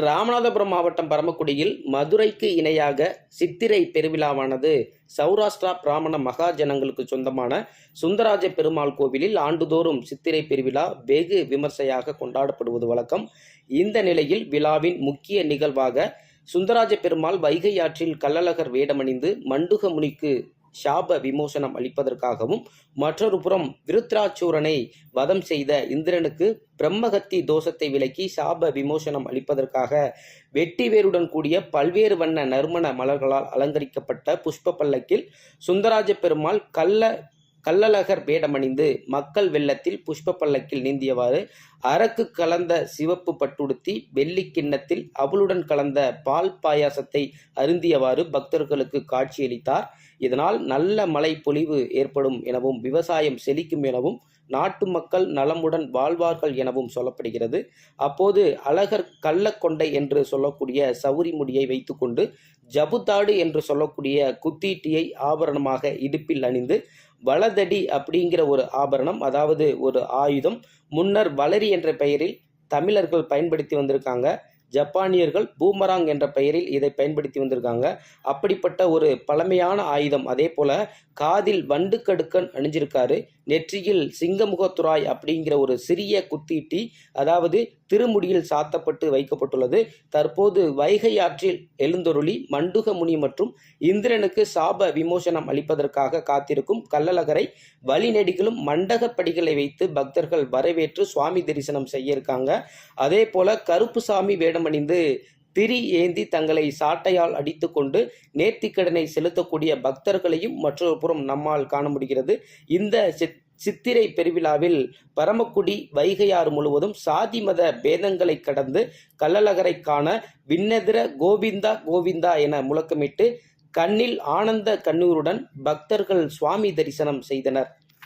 ராமநாதபுரம் மாவட்டம் பரமக்குடியில் மதுரைக்கு இணையாக சித்திரை பெருவிழாவானது சௌராஷ்டிரா பிராமண மகாஜனங்களுக்கு சொந்தமான சுந்தராஜ பெருமாள் கோவிலில் ஆண்டுதோறும் சித்திரை பெருவிழா வெகு விமர்சையாக கொண்டாடப்படுவது வழக்கம். இந்த நிலையில் விழாவின் முக்கிய நிகழ்வாக சுந்தராஜ பெருமாள் வைகை ஆற்றில் கள்ளழகர் வேடமணிந்து மண்டுக முனிக்கு சாப விமோசனம் அளிப்பதற்காகவும் மற்றொரு புறம் விருத்ராச்சூரனை வதம் செய்த இந்திரனுக்கு பிரம்மகத்தி தோஷத்தை விலக்கி சாப விமோசனம் அளிப்பதற்காக வெட்டி வேருடன் கூடிய பல்வேறு வண்ண நறுமண மலர்களால் அலங்கரிக்கப்பட்ட புஷ்ப பல்லக்கில் சுந்தராஜ பெருமாள் கள்ள கள்ளழகர் வேடமணிந்து மக்கள் வெள்ளத்தில் புஷ்ப பல்லக்கில் நீந்தியவாறு அரக்கு கலந்த சிவப்பு பட்டுடுத்தி வெள்ளி கிண்ணத்தில் அவளுடன் கலந்த பால் பாயாசத்தை அருந்தியவாறு பக்தர்களுக்கு காட்சியளித்தார். இதனால் நல்ல மழை பொழிவு ஏற்படும் எனவும் விவசாயம் செழிக்கும் எனவும் நாட்டு மக்கள் நலமுடன் வாழ்வார்கள் எனவும் சொல்லப்படுகிறது. அப்போது அழகர் கள்ளக்கொண்டை என்று சொல்லக்கூடிய சவுரி முடியை வைத்துக்கொண்டு ஜபுத்தாடு என்று சொல்லக்கூடிய குத்தீட்டியை ஆபரணமாக இடுப்பில் அணிந்து வலதடி அப்படிங்கிற ஒரு ஆபரணம் அதாவது ஒரு ஆயுதம் முன்னர் வளரி என்ற பெயரில் தமிழர்கள் பயன்படுத்தி வந்திருக்காங்க. ஜப்பானியர்கள் பூமராங் என்ற பெயரில் இதை பயன்படுத்தி வந்திருக்காங்க. அப்படிப்பட்ட ஒரு பழமையான ஆயுதம் அதே போல காதில் வண்டு கடுக்கன் அணிஞ்சிருக்காரு. நெற்றியில் சிங்கமுகத்துராய் அப்படிங்கிற ஒரு சிறிய குத்தீட்டி அதாவது திருமுடியில் சாத்தப்பட்டு வைக்கப்பட்டுள்ளது. தற்போது வைகை ஆற்றில் எழுந்தொருளி மண்டுக முனி மற்றும் இந்திரனுக்கு சாப விமோசனம் அளிப்பதற்காக காத்திருக்கும் கள்ளழகரை வழிநெடுகிலும் மண்டகப்படிகளை வைத்து பக்தர்கள் வரவேற்று சுவாமி தரிசனம் செய்ய இருக்காங்க. அதே போல கருப்பு சாமி வேடமணிந்து திரி ஏந்தி தங்களை சாட்டையால் அடித்துக்கொண்டு நேர்த்திக்கடனை செலுத்தக்கூடிய பக்தர்களையும் மற்றொரு புறம் நம்மால் காண முடிகிறது. இந்த சித் சித்திரை பெருவிழாவில் பரமக்குடி வைகையாறு முழுவதும் சாதி மத பேதங்களை கடந்து கள்ளழகரை காண விண்ணெதிர கோவிந்தா கோவிந்தா என முழக்கமிட்டு கண்ணில் ஆனந்த கண்ணூருடன் பக்தர்கள் சுவாமி தரிசனம் செய்தனர்.